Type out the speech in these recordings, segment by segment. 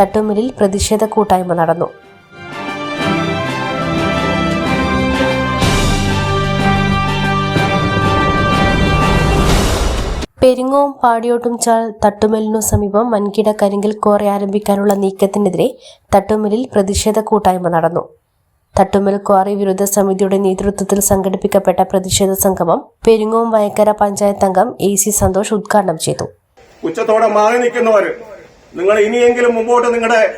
തട്ടുമില്ലിൽ പ്രതിഷേധ കൂട്ടായ്മ നടന്നു. പെരിങ്ങോം പാടിയോട്ടും ചാൽ തട്ടുമലിനു സമീപം വൻകിട കരിങ്കൽ കോറി ആരംഭിക്കാനുള്ള നീക്കത്തിനെതിരെ തട്ടുമലിൽ പ്രതിഷേധ കൂട്ടായ്മ നടന്നു. തട്ടുമൽ ക്വാറി വിരുദ്ധ സമിതിയുടെ നേതൃത്വത്തിൽ സംഘടിപ്പിക്കപ്പെട്ട പ്രതിഷേധ സംഗമം പെരിങ്ങോം വയക്കര പഞ്ചായത്ത് അംഗം എ സി സന്തോഷ് ഉദ്ഘാടനം ചെയ്തു. ഉച്ചത്തോടെ മാറി നിൽക്കുന്നവര് നിങ്ങൾ ഇനിയെങ്കിലും മുമ്പോട്ട് നിങ്ങളുടെ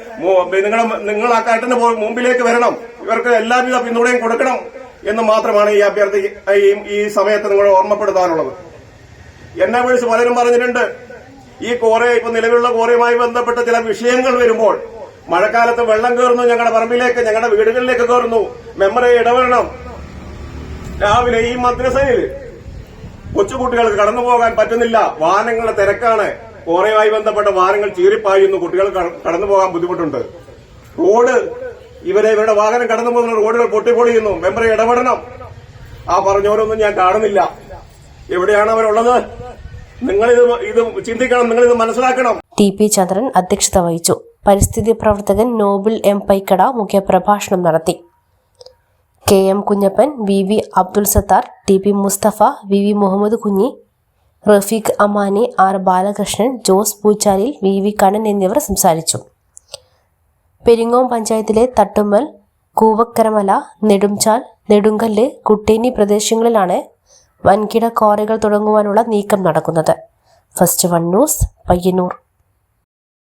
നിങ്ങളുടെ നിങ്ങൾ ആ കാട്ടിന് മുമ്പിലേക്ക് വരണം. ഇവർക്ക് എല്ലാവിധ പിന്തുണയും കൊടുക്കണം എന്ന് മാത്രമാണ് ഈ അഭ്യർത്ഥി ഈ- സമയത്ത് നിങ്ങൾ ഓർമ്മപ്പെടുത്താനുള്ളത്. എന്നെ വിളിച്ച് പലരും പറഞ്ഞിട്ടുണ്ട് ഈ കോറ ഇപ്പൊ നിലവിലുള്ള കോറയുമായി ബന്ധപ്പെട്ട ചില വിഷയങ്ങൾ വരുമ്പോൾ മഴക്കാലത്ത് വെള്ളം കയറുന്നു ഞങ്ങളുടെ പറമ്പിലേക്ക് ഞങ്ങളുടെ വീടുകളിലേക്ക് കയറുന്നു. മെമ്മറി ഇടപെടണം. രാവിലെ ഈ മദ്രസയിൽ കൊച്ചുകുട്ടികൾക്ക് കടന്നു പോകാൻ പറ്റുന്നില്ല. വാഹനങ്ങളുടെ തിരക്കാണ്. കോറയുമായി ബന്ധപ്പെട്ട വാഹനങ്ങൾ ചീറിപ്പായുന്നു. കുട്ടികൾ കടന്നു പോകാൻ ബുദ്ധിമുട്ടുണ്ട്. റോഡ് ഇവരെ ഇവരുടെ വാഹനം കടന്നു പോകുന്ന റോഡുകൾ പൊട്ടിപ്പൊളിയുന്നു. മെമ്പറെ ഇടപെടണം. ആ പറഞ്ഞവരൊന്നും ഞാൻ കാണുന്നില്ല. എവിടെയാണ് അവരുള്ളത്? നിങ്ങളിത് ഇത് ചിന്തിക്കണം. നിങ്ങളിത് മനസ്സിലാക്കണം. ടി പി ചന്ദ്രൻ അധ്യക്ഷത വഹിച്ചു. പരിസ്ഥിതി പ്രവർത്തകൻ നോബിൾ എം പൈക്കട മുഖ്യപ്രഭാഷണം നടത്തി. K M Kunhappan V V Abdul Sathar T P Mustafa V V Muhammad Kunhi Rafeeq Amani R. Balakrishnan Jose Poochalil V. V. Kannan എന്നിവർ സംസാരിച്ചു. പെരിങ്ങോം പഞ്ചായത്തിലെ തട്ടുമ്മൽ കൂവക്കരമല നെടുംചാൽ നെടുങ്കല്ല് കുട്ടേനി പ്രദേശങ്ങളിലാണ് വൻകിട ക്വാറികൾ തുടങ്ങുവാനുള്ള നീക്കം നടക്കുന്നത്. First one news Payyanur.